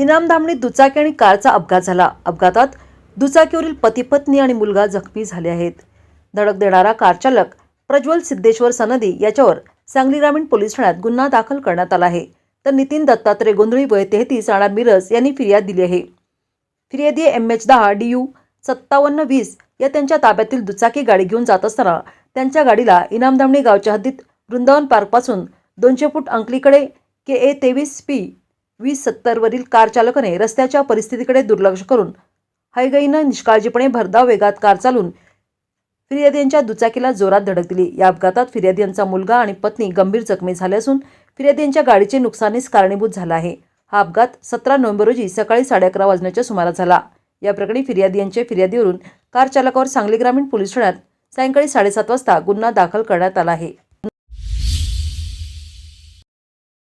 इनामधामणीत दुचाकी आणि कारचा अपघात झाला. अपघातात दुचाकीवरील पती पत्नी आणि मुलगा जखमी झाले आहेत. धडक देणारा कारचालक प्रज्वल सिद्धेश्वर सनदी याच्यावर सांगली ग्रामीण पोलीस ठाण्यात गुन्हा दाखल करण्यात आला आहे. तर नितीन दत्तात्रय गोंधळी वय तेहतीस राणा मिरज यांनी फिर्याद दिली आहे. फिर्यादी एम एच दहा डी यू सत्तावन्न वीस या त्यांच्या ताब्यातील दुचाकी गाडी घेऊन जात असताना त्यांच्या गाडीला इनामधामणी गावच्या हद्दीत वृंदावन पार्कपासून दोनशे फूट अंकलीकडे के ए तेवीस पी वीस सत्तरवरील कारचालकाने रस्त्याच्या परिस्थितीकडे दुर्लक्ष करून हैगईनं निष्काळजीपणे भरधाव वेगात कार चालून फिर्याद यांच्या दुचाकीला जोरात धडक दिली. या अपघातात फिर्यादी यांचा मुलगा आणि पत्नी गंभीर जखमी झाले असून फिर्यादी यांच्या गाडीचे नुकसानीस कारणीभूत झाला आहे. हा अपघात सतरा नोव्हेंबर रोजी सकाळी साडेअकरा वाजण्याच्या सुमारास झाला. या प्रकरणी फिर्यादी यांच्या फिर्यादीवरून कार चालकावर सांगली ग्रामीण पोलीस ठाण्यात सायंकाळी साडेसात वाजता गुन्हा दाखल करण्यात आला आहे.